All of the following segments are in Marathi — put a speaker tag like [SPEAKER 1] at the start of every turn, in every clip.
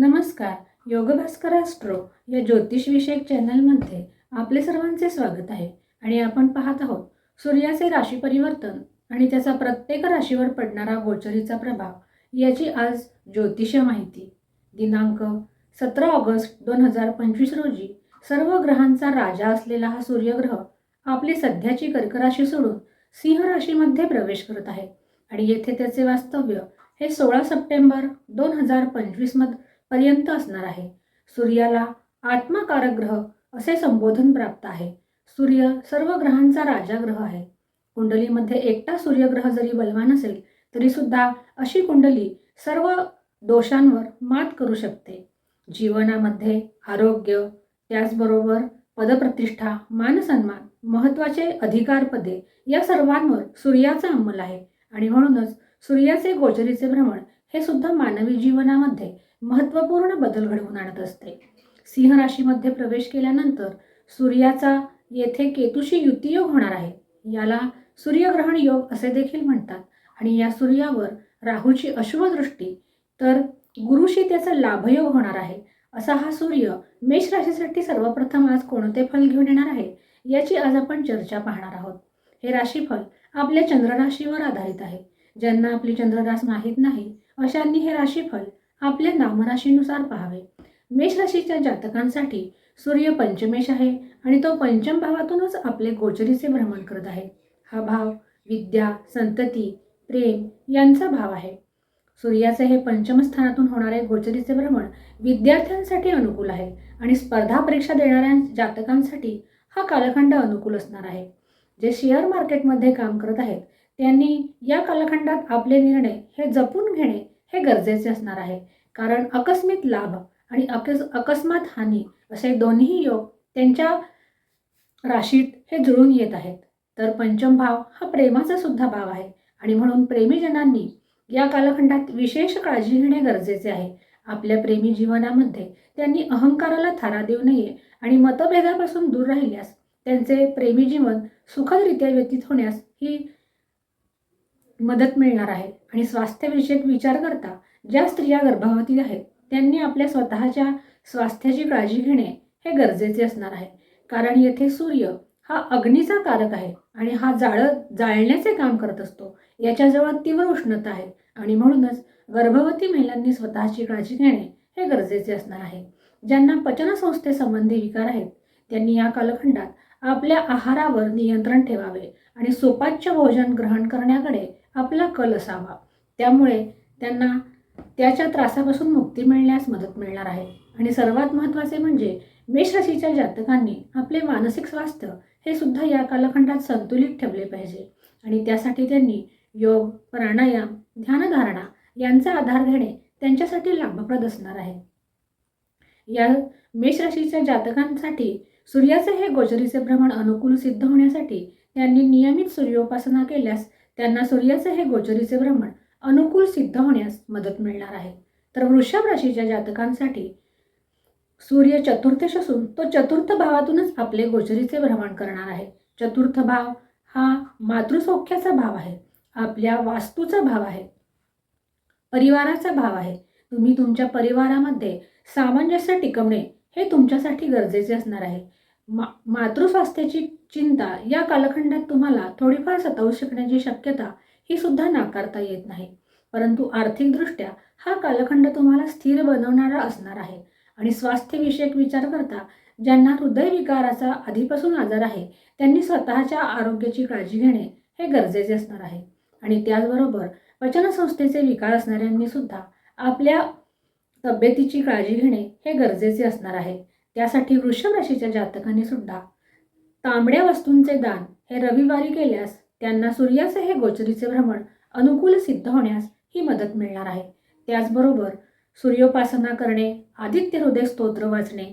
[SPEAKER 1] नमस्कार योगभास्कर ॲस्ट्रो या ज्योतिषविषयक चॅनलमध्ये आपले सर्वांचे स्वागत आहे आणि आपण पाहत आहोत सूर्याचे राशी परिवर्तन आणि त्याचा प्रत्येक राशीवर पडणारा गोचरीचा प्रभाव याची आज ज्योतिष माहिती. दिनांक सतरा ऑगस्ट दोन हजार पंचवीस रोजी सर्व ग्रहांचा राजा असलेला हा सूर्यग्रह आपली सध्याची कर्कराशी सोडून सिंह राशीमध्ये प्रवेश करत आहे आणि येथे त्याचे वास्तव्य हे सोळा सप्टेंबर दोन हजार पंचवीसमध्ये पर्यंत असणार आहे. सूर्याला आत्माकारक ग्रह असे संबोधन प्राप्त आहे. सूर्य सर्व ग्रहांचा राजा ग्रह आहे. कुंडलीमध्ये एकटा सूर्यग्रह जरी बलवान असेल तरी सुद्धा अशी कुंडली सर्व दोषांवर मात करू शकते. जीवनामध्ये आरोग्य त्याचबरोबर पदप्रतिष्ठा मानसन्मान महत्त्वाचे अधिकारपदे या सर्वांवर सूर्याचा अंमल आहे. आणि म्हणूनच सूर्याचे गोचरीचे भ्रमण हे सुद्धा मानवी जीवनामध्ये महत्त्वपूर्ण बदल घडवून आणत असते. सिंह राशीमध्ये प्रवेश केल्यानंतर सूर्याचा येथे केतूशी युतीयोग होणार आहे. याला सूर्यग्रहण योग असे देखील म्हणतात आणि या सूर्यावर राहूची अश्वदृष्टी तर गुरुशी त्याचा लाभयोग होणार आहे. असा हा सूर्य मेष राशीसाठी सर्वप्रथम आज कोणते फल घेऊन येणार आहे याची आज आपण चर्चा पाहणार आहोत. हे राशीफल आपल्या चंद्रराशीवर आधारित आहे. ज्यांना आपली चंद्ररास माहीत नाही अशांनी हे राशीफल आपल्या नामराशीनुसार पाहावे. मेष राशीच्या जातकांसाठी सूर्य पंचमेश आहे आणि तो पंचम भावातूनच आपले गोचरीचे भ्रमण करत आहे. हा भाव विद्या संतती प्रेम यांचा भाव आहे. सूर्याचे हे पंचमस्थानातून होणारे गोचरीचे भ्रमण विद्यार्थ्यांसाठी अनुकूल आहे आणि स्पर्धा परीक्षा देणाऱ्या जातकांसाठी हा कालखंड अनुकूल असणार आहे. जे शेअर मार्केटमध्ये काम करत आहेत त्यांनी या कालखंडात आपले निर्णय हे जपून घेणे हे गरजेचे असणार आहे. कारण अकस्मित लाभ आणि अकस अकस्मात हानी असे दोन्ही योग त्यांच्या राशीत हे जुळून येत आहेत. तर पंचम भाव हा प्रेमाचा सुद्धा भाव आहे. आणि म्हणून प्रेमीजनांनी या कालखंडात विशेष काळजी घेणे गरजेचे आहे. आपल्या प्रेमी जीवनामध्ये त्यांनी अहंकाराला थारा देऊ नये आणि मतभेदापासून दूर राहिल्यास त्यांचे प्रेमी जीवन सुखदरित्या व्यतीत होण्यास ही मदत मिळणार आहे. आणि स्वास्थ्यविषयक विचार करता ज्या स्त्रिया गर्भवती आहेत त्यांनी आपल्या स्वतःच्या स्वास्थ्याची काळजी घेणे हे गरजेचे असणार आहे. कारण येथे सूर्य हा अग्नीचा कारक आहे आणि हा जाळ जाळण्याचे काम करत असतो. याच्याजवळ तीव्र उष्णता आहे आणि म्हणूनच गर्भवती महिलांनी स्वतःची काळजी घेणे हे गरजेचे असणार आहे. ज्यांना पचनसंस्थेसंबंधी विकार आहेत त्यांनी या कालखंडात आपल्या आहारावर नियंत्रण ठेवावे आणि सुपाच्य भोजन ग्रहण करण्याकडे आपला कल असावा. त्यामुळे त्यांना त्याच्या त्रासापासून मुक्ती मिळण्यास मदत मिळणार आहे. आणि सर्वात महत्त्वाचे म्हणजे मेषराशीच्या जातकांनी आपले मानसिक स्वास्थ्य हे सुद्धा या कालखंडात संतुलित ठेवले पाहिजे. आणि त्यासाठी त्यांनी योग प्राणायाम ध्यानधारणा यांचा आधार घेणे त्यांच्यासाठी लाभप्रद असणार आहे. या मेषराशीच्या जातकांसाठी सूर्याचे हे गोचरीचे भ्रमण अनुकूल सिद्ध होण्यासाठी त्यांनी नियमित सूर्योपासना केल्यास त्यांना सूर्याचे हे गोचरीचे भ्रमण अनुकूल सिद्ध होण्यास मदत मिळणार आहे. तर वृषभ राशीच्या जातकांसाठी सूर्य चतुर्थश असून तो चतुर्थ भावातूनच आपले गोचरीचे भ्रमण करणार आहे. चतुर्थ भाव हा मातृसौख्याचा भाव आहे. आपल्या वास्तूचा भाव आहे. परिवाराचा भाव आहे. तुम्ही तुमच्या परिवारामध्ये सामंजस्य टिकवणे हे तुमच्यासाठी गरजेचे असणार आहे. मा मातृस्वास्थ्याची चिंता या कालखंडात तुम्हाला थोडीफार सतावू शकण्याची शक्यता ही सुद्धा नाकारता येत नाही. परंतु आर्थिकदृष्ट्या हा कालखंड तुम्हाला स्थिर बनवणारा असणार आहे आणि स्वास्थ्यविषयक विचार करता ज्यांना हृदयविकाराचा आधीपासून आजार आहे त्यांनी स्वतःच्या आरोग्याची काळजी घेणे हे गरजेचे असणार आहे. आणि त्याचबरोबर पचनसंस्थेचे विकार असणाऱ्यांनी सुद्धा आपल्या तब्येतीची काळजी घेणे हे गरजेचे असणार आहे. त्यासाठी वृषभ राशीच्या जातकाने सुद्धा. तांबड्या वस्तूंचे दान हे रविवारी केल्यास त्यांना सूर्याचे हे गोचरीचे भ्रमण अनुकूल सिद्ध होण्यास ही मदत मिळणार आहे. त्याचबरोबर सूर्योपासना करणे आदित्य हृदय स्तोत्र वाचणे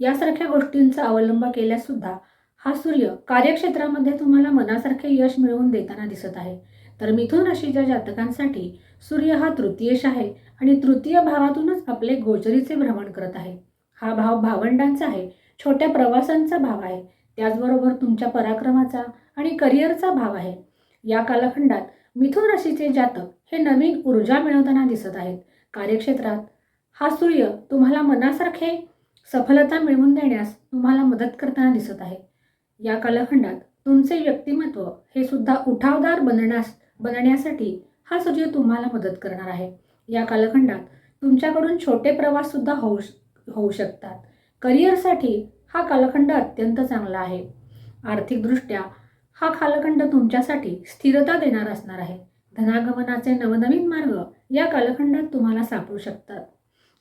[SPEAKER 1] यासारख्या गोष्टींचा अवलंब केल्यास सुद्धा हा सूर्य कार्यक्षेत्रामध्ये तुम्हाला मनासारखे यश मिळवून देताना दिसत आहे. तर मिथुन राशीच्या जातकांसाठी सूर्य हा तृतीयश आहे आणि तृतीय भावातूनच आपले गोचरीचे भ्रमण करत आहे. हा भाव भावंडांचा आहे. छोट्या प्रवासांचा भाव आहे. त्याचबरोबर तुमच्या पराक्रमाचा आणि करिअरचा भाव आहे. या कालखंडात मिथुन राशीचे जातक हे नवीन ऊर्जा मिळवताना दिसत आहेत. कार्यक्षेत्रात हा सूर्य तुम्हाला मनासारखे सफलता मिळवून देण्यास तुम्हाला मदत करताना दिसत आहे. या कालखंडात तुमचे व्यक्तिमत्व हे सुद्धा उठावदार बनण्यास बनण्यासाठी हा सूर्य तुम्हाला मदत करणार आहे. या कालखंडात तुमच्याकडून छोटे प्रवाससुद्धा होऊ होऊ शकतात. करिअरसाठी हा कालखंड अत्यंत चांगला आहे. आर्थिकदृष्ट्या हा कालखंड तुमच्यासाठी स्थिरता देणार असणार आहे. धनागमनाचे नवनवीन मार्ग या कालखंडात तुम्हाला सापडू शकतात.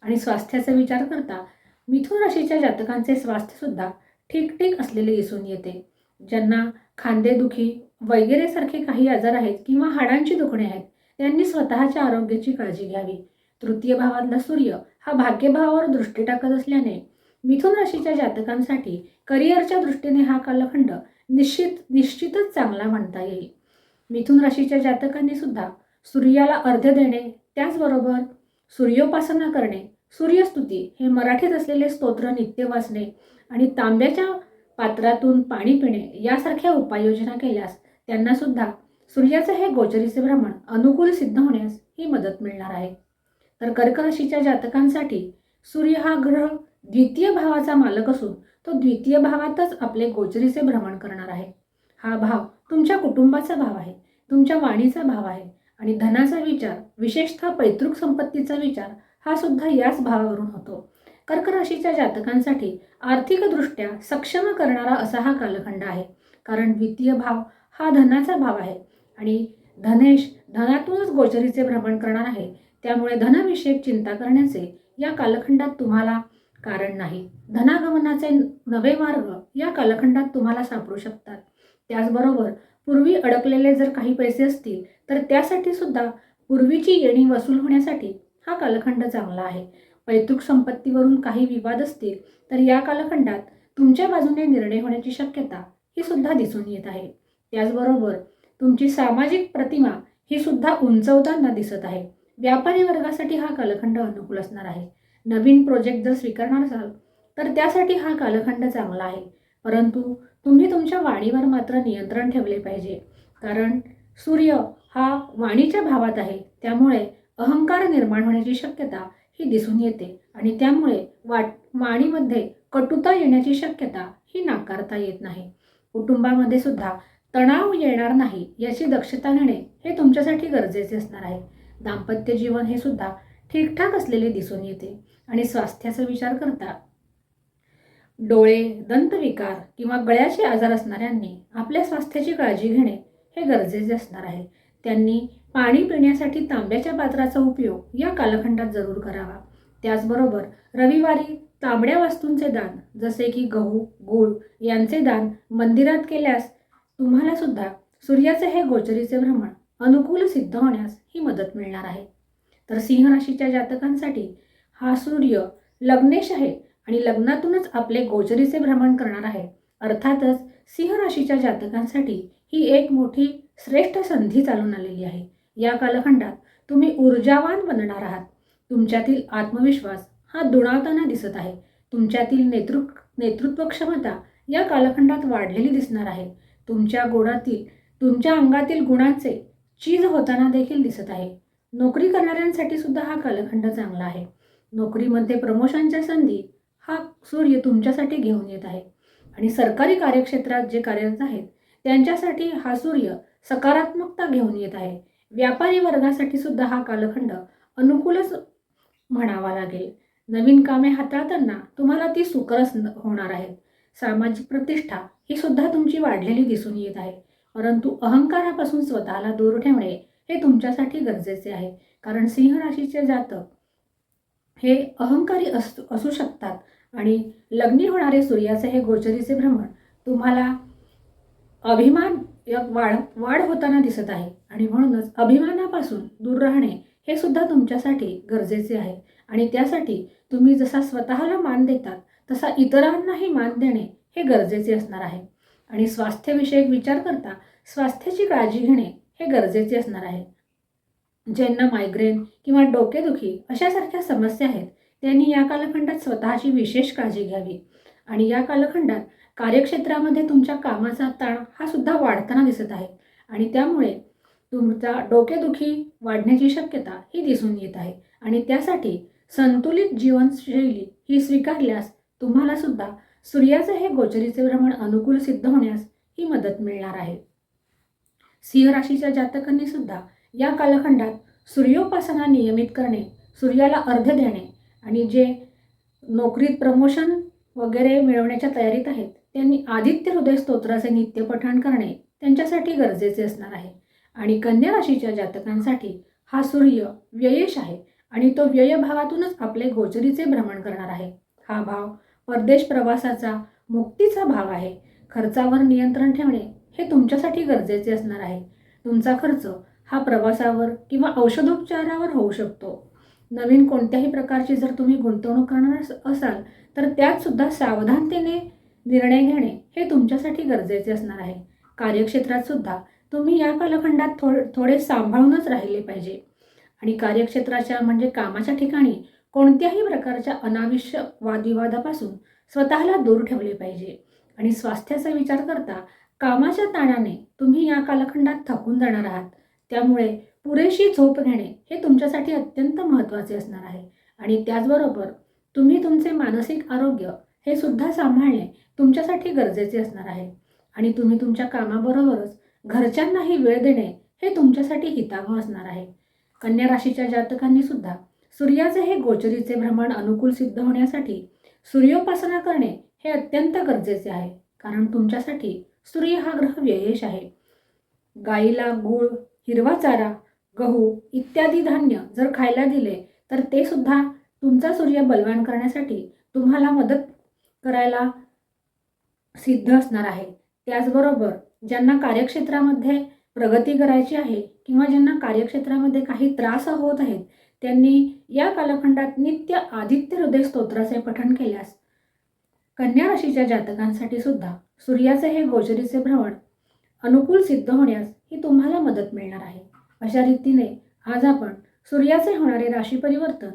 [SPEAKER 1] आणि स्वास्थ्याचा विचार करता मिथुन राशीच्या जातकांचे स्वास्थ्यसुद्धा ठीकठीक असलेले दिसून येते. ज्यांना खांदेदुखी वगैरेसारखे काही आजार आहेत किंवा हाडांची दुखणे आहेत त्यांनी स्वतःच्या आरोग्याची काळजी घ्यावी. तृतीय भावातला सूर्य हा भाग्यभावावर दृष्टी टाकत असल्याने मिथुन राशीच्या जातकांसाठी करिअरच्या दृष्टीने हा कालखंड निश्चित निश्चितच चांगला म्हणता येईल. मिथुन राशीच्या जातकांनी सुद्धा सूर्याला अर्ध देणे त्याचबरोबर सूर्योपासना करणे सूर्यस्तुती हे मराठीत असलेले स्तोत्र नित्य वाचणे आणि तांब्याच्या पात्रातून पाणी पिणे यासारख्या उपाययोजना केल्यास त्यांनासुद्धा सूर्याचं हे गोचरीचे भ्रमण अनुकूल सिद्ध होण्यास ही मदत मिळणार आहे. तर कर्क राशीच्या जातकांसाठी सूर्य हा ग्रह द्वितीय भावाचा मालक असून तो द्वितीय भावातच आपले गोचरीचे भ्रमण करणार आहे. हा भाव तुमच्या कुटुंबाचा भाव आहे तुमच्या वाणीचा भाव आहे आणि धनाचा विचार विशेषतः पैतृक संपत्तीचा विचार हा सुद्धा याच भावावरून होतो. कर्क राशीच्या जातकांसाठी आर्थिकदृष्ट्या सक्षम करणारा असा हा कालखंड आहे. कारण द्वितीय भाव हा धनाचा भाव आहे आणि धनेश धनातूनच गोचरीचे भ्रमण करणार आहे. त्यामुळे धनविषयक चिंता करण्याचे या कालखंडात तुम्हाला कारण नाही. धनागमनाचे नवे मार्ग या कालखंडात तुम्हाला सापडू शकतात. त्याचबरोबर पूर्वी अडकलेले जर काही पैसे असतील तर त्यासाठी सुद्धा पूर्वीची येणी वसूल होण्यासाठी हा कालखंड चांगला आहे. पैतृक संपत्तीवरून काही विवाद असतील तर या कालखंडात तुमच्या बाजूने निर्णय होण्याची शक्यता ही सुद्धा दिसून येत आहे. त्याचबरोबर तुमची सामाजिक प्रतिमा ही सुद्धा उंचवताना दिसत आहे. व्यापारी वर्गासाठी हा कालखंड अनुकूल असणार आहे. नवीन प्रोजेक्ट जर स्वीकारणार असाल तर त्यासाठी हा कालखंड चांगला आहे. परंतु तुम्ही तुमच्या वाणीवर मात्र नियंत्रण ठेवले पाहिजे. कारण सूर्य हा वाणीच्या भावात आहे त्यामुळे अहंकार निर्माण होण्याची शक्यता ही दिसून येते आणि त्यामुळे वाट वाणीमध्ये कटुता येण्याची शक्यता ही नाकारता येत नाही. कुटुंबामध्ये सुद्धा तणाव येणार नाही याची दक्षता घेणे हे तुमच्यासाठी गरजेचे असणार आहे. दाम्पत्य जीवन हे सुद्धा ठीकठाक असलेले दिसून येते आणि स्वास्थ्याचा विचार करता. डोळे दंतविकार किंवा गळ्याचे आजार असणाऱ्यांनी आपल्या स्वास्थ्याची काळजी घेणे हे गरजेचे असणार आहे. त्यांनी पाणी पिण्यासाठी तांब्याच्या पात्राचा उपयोग या कालखंडात जरूर करावा. त्याचबरोबर रविवारी तांबड्या वस्तूंचे दान जसे की गहू गूळ यांचे दान मंदिरात केल्यास तुम्हाला सुद्धा सूर्याचे हे गोचरीचे भ्रमण अनुकूल सिद्ध होण्यास ही मदत मिळणार आहे. तर सिंह राशीच्या जातकांसाठी हा सूर्य लग्नेश आहे आणि लग्नातूनच आपले गोचरीचे भ्रमण करणार आहे. अर्थातच सिंह राशीच्या जातकांसाठी ही एक मोठी श्रेष्ठ संधी चालून आलेली आहे. या कालखंडात तुम्ही ऊर्जावान बनणार आहात. तुमच्यातील आत्मविश्वास हा दुणावताना दिसत आहे. तुमच्यातील नेतृ नेतृत्व क्षमता या कालखंडात वाढलेली दिसणार आहे. तुमच्या गुणातील तुमच्या अंगातील गुणांचे चीज होताना देखील दिसत आहे. नोकरी करणाऱ्यांसाठी सुद्धा हा कालखंड चांगला आहे. नोकरीमध्ये प्रमोशनच्या संधी हा सूर्य तुमच्यासाठी घेऊन येत आहे. आणि सरकारी कार्यक्षेत्रात जे कार्यरत आहेत त्यांच्यासाठी हा सूर्य सकारात्मकता घेऊन येत आहे. व्यापारी वर्गासाठी सुद्धा हा कालखंड अनुकूलच म्हणावा लागेल. नवीन कामे हाताळताना तुम्हाला ती सुकरच न- होणार आहेत. सामाजिक प्रतिष्ठा ही सुद्धा तुमची वाढलेली दिसून येत आहे. परंतु अहंकारापासून स्वतःला दूर ठेवणे हे तुमच्यासाठी गरजेचे आहे. कारण सिंह राशीचे जातक हे अहंकारी असू असू शकतात आणि लग्नी होणारे सूर्याचे हे गोचरीचे भ्रमण तुम्हाला अभिमान वाढ वाढ होताना दिसत आहे. आणि म्हणूनच अभिमानापासून दूर राहणे हे सुद्धा तुमच्यासाठी गरजेचे आहे. आणि त्यासाठी तुम्ही जसा स्वतःला मान देतात तसा इतरांनाही मान देणे हे गरजेचे असणार आहे. आणि स्वास्थ्यविषयक विचार करता स्वास्थ्याची काळजी घेणे हे गरजेचे असणार आहे. ज्यांना मायग्रेन किंवा डोकेदुखी अशासारख्या समस्या आहेत त्यांनी या कालखंडात स्वतःची विशेष काळजी घ्यावी. आणि या कालखंडात कार्यक्षेत्रामध्ये तुमच्या कामाचा ताण हा सुद्धा वाढताना दिसत आहे. आणि त्यामुळे तुमचा डोकेदुखी वाढण्याची शक्यता ही दिसून येत आहे. आणि त्यासाठी संतुलित जीवनशैली ही स्वीकारल्यास तुम्हाला सुद्धा सूर्याचे हे गोचरीचे भ्रमण अनुकूल सिद्ध होण्यास ही मदत मिळणार आहे. सिंह राशीच्या जातकांनी सुद्धा या कालखंडात सूर्योपासना नियमित करणे सूर्याला अर्ध देणे आणि जे नोकरीत प्रमोशन वगैरे मिळवण्याच्या तयारीत आहेत त्यांनी आदित्य हृदय स्तोत्राचे नित्य पठण करणे त्यांच्यासाठी गरजेचे असणार आहे. आणि कन्या राशीच्या जातकांसाठी हा सूर्य व्ययेश आहे आणि तो व्यय भावातूनच आपले गोचरीचे भ्रमण करणार आहे. हा भाव परदेश प्रवासाचा मुक्तीचा भाग आहे. खर्चावर नियंत्रण ठेवणे हे तुमच्यासाठी गरजेचे असणार आहे. तुमचा खर्च हा प्रवासावर किंवा औषधोपचारावर होऊ शकतो. नवीन कोणत्याही प्रकारची जर तुम्ही गुंतवणूक करणार असाल तर त्यात सुद्धा सावधानतेने निर्णय घेणे हे तुमच्यासाठी गरजेचे असणार आहे. कार्यक्षेत्रात सुद्धा तुम्ही या कालखंडात थो थोडे सांभाळूनच राहिले पाहिजे. आणि कार्यक्षेत्राच्या म्हणजे कामाच्या ठिकाणी कोणत्याही प्रकारच्या अनावश्यक वादविवादापासून स्वतःला दूर ठेवले पाहिजे. आणि स्वास्थ्याचा विचार करता कामाच्या ताणाने तुम्ही या कालखंडात थकून जाणार आहात. त्यामुळे पुरेशी झोप घेणे हे तुमच्यासाठी अत्यंत महत्त्वाचे असणार आहे. आणि त्याचबरोबर तुम्ही तुमचे मानसिक आरोग्य हे सुद्धा सांभाळणे तुमच्यासाठी गरजेचे असणार आहे. आणि तुम्ही तुमच्या कामाबरोबरच घरच्यांनाही वेळ देणे हे तुमच्यासाठी हितावह असणार आहे. कन्या राशीच्या जातकांनी सुद्धा सूर्याचे हे गोचरीचे भ्रमण अनुकूल सिद्ध होण्यासाठी सूर्योपासना करणे हे अत्यंत गरजेचे आहे. कारण तुमच्यासाठी सूर्य हा ग्रह व्ययेश आहे. गाईला गूळ हिरवा चारा गहू इत्यादी धान्य जर खायला दिले तर ते सुद्धा तुमचा सूर्य बलवान करण्यासाठी तुम्हाला मदत करायला सिद्ध असणार आहे. त्याचबरोबर ज्यांना कार्यक्षेत्रामध्ये प्रगती करायची आहे किंवा ज्यांना कार्यक्षेत्रामध्ये काही त्रास होत आहेत त्यांनी या कालखंडात नित्य आदित्य हृदय स्तोत्राचे पठण केल्यास कन्या राशीच्या जातकांसाठी सुद्धा सूर्याचे हे गोचरीचे भ्रमण अनुकूल सिद्ध होण्यास ही तुम्हाला मदत मिळणार आहे. अशा रीतीने आज आपण सूर्याचे होणारे राशी परिवर्तन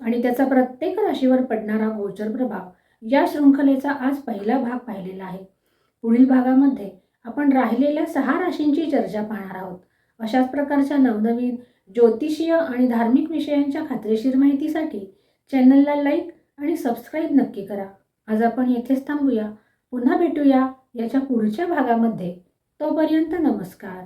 [SPEAKER 1] आणि त्याचा प्रत्येक राशीवर पडणारा गोचर प्रभाव या शृंखलेचा आज पहिला भाग पाहिलेला आहे. पुढील भागामध्ये आपण राहिलेल्या सहा राशींची चर्चा पाहणार आहोत. अशाच प्रकारच्या नवनवीन ज्योतिषीय आणि धार्मिक विषयांच्या खात्रीशीर माहितीसाठी चॅनलला लाईक आणि सबस्क्राईब नक्की करा. आज आपण येथेच थांबूया. पुन्हा भेटूया याच्या पुढच्या भागामध्ये. तोपर्यंत नमस्कार.